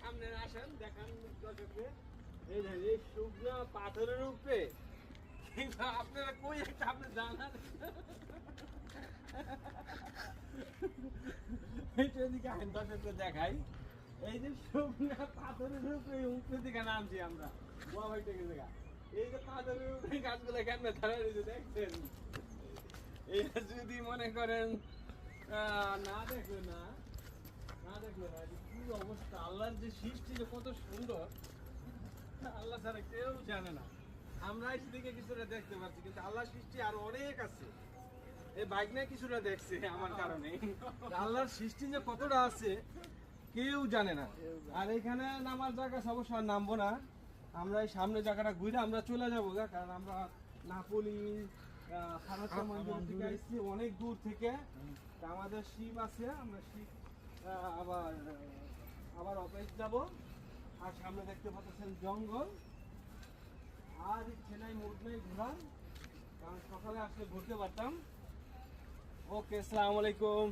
সামনে আসেন দেখান এই শুকনো পাথরের উপরে কিন্তু আপনারা কই একটা আপনি জানান এদিকে দেখাই। এই যে শুকনো পাথরের উপরে উপরে দিকে নামছি আমরা। মোবাইল থেকে দেখা এই যে পাথরের উপরে গাছগুলো কেমনে দাঁড়ায় রয়েছে দেখছেন? এই যদি মনে করেন না দেখল না না দেখল না কি অবস্থা। আল্লাহর যে সৃষ্টি যে কত সুন্দর, আল্লাহ ছাড়া কেউ জানে না। আমরা এদিকে কিছুটা দেখতে পাচ্ছি, কিন্তু আল্লাহর সৃষ্টি আর অনেক আছে। এই বাইক নিয়ে কিছুটা দেখছে আমার কারণে। আল্লাহর সৃষ্টি যে কতটা আছে কেউ জানে না। আর এখানে নামার জায়গা অবশ্য আর নামবো না। আমরা এই সামনে জায়গাটা ঘুরে আমরা চলে যাব গা, কারণ আমরা নাপোলি খানাচা মন্দির থেকে এসেছি অনেক দূর থেকে। আমাদের শিব আছে আমরা শিব আবার আবার অফিস যাব। আর সামনে দেখতে পাচ্ছেন জঙ্গল। আর ইচ্ছে নাই মুড নেই ঘোরার কারণ সকালে আসলে ঘুরতে পারতাম। ওকে আসসালামু আলাইকুম।